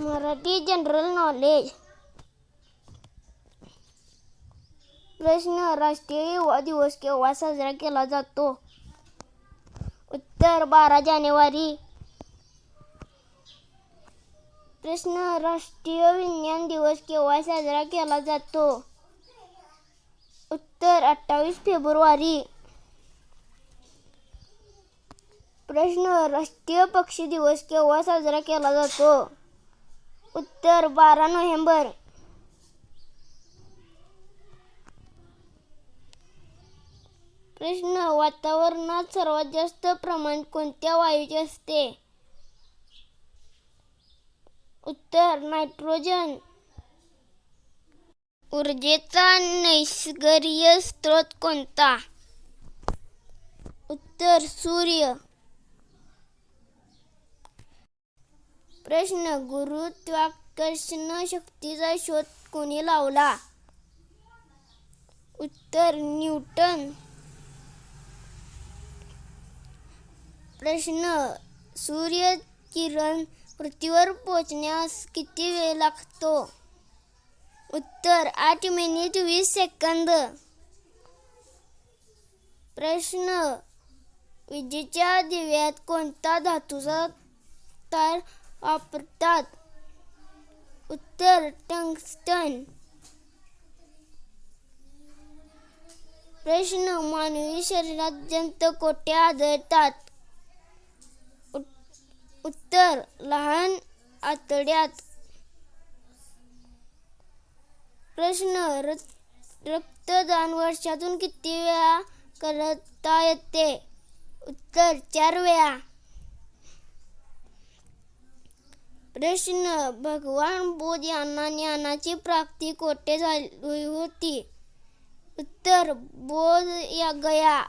Marathi general knowledge. प्रश्न राष्ट्रीय युवा दिवस केव्हा साजरा केला जातो? उत्तर बारा जानेवारी. प्रश्न राष्ट्रीय विज्ञान दिवस केव्हा साजरा केला जातो? उत्तर अठ्ठावीस फेब्रुवारी. प्रश्न राष्ट्रीय पक्षी दिवस केव्हा साजरा केला जातो? उत्तर बारा नोव्हेंबर. प्रश्न वातावरणात सर्वात जास्त प्रमाण कोणत्या वायूचे असते? उत्तर नायट्रोजन. ऊर्जेचा नैसर्गिक स्रोत कोणता? उत्तर सूर्य. प्रश्न गुरुत्वाकर्षण शक्तीचा शोध कोणी लावला? उत्तर न्यूटन. प्रश्न सूर्य किरण पृथ्वीवर पोचण्यास किती वेळ लागतो? उत्तर आठ मिनिट वीस सेकंद प्रश्न विजेच्या दिव्यात कोणता धातूचा तार वापरतात. उत्तर टंगस्टन. प्रश्न मानवी शरीरात जंत कोठे आढळतात? उत्तर लहान आतड्यात. प्रश्न रक्तदान वर्षातून किती वेळा करता येते? उत्तर चार वेळा. प्रश्न भगवान बोध यांना ज्ञानाची प्राप्ती कोठे झाली होती? उत्तर बोध या गया.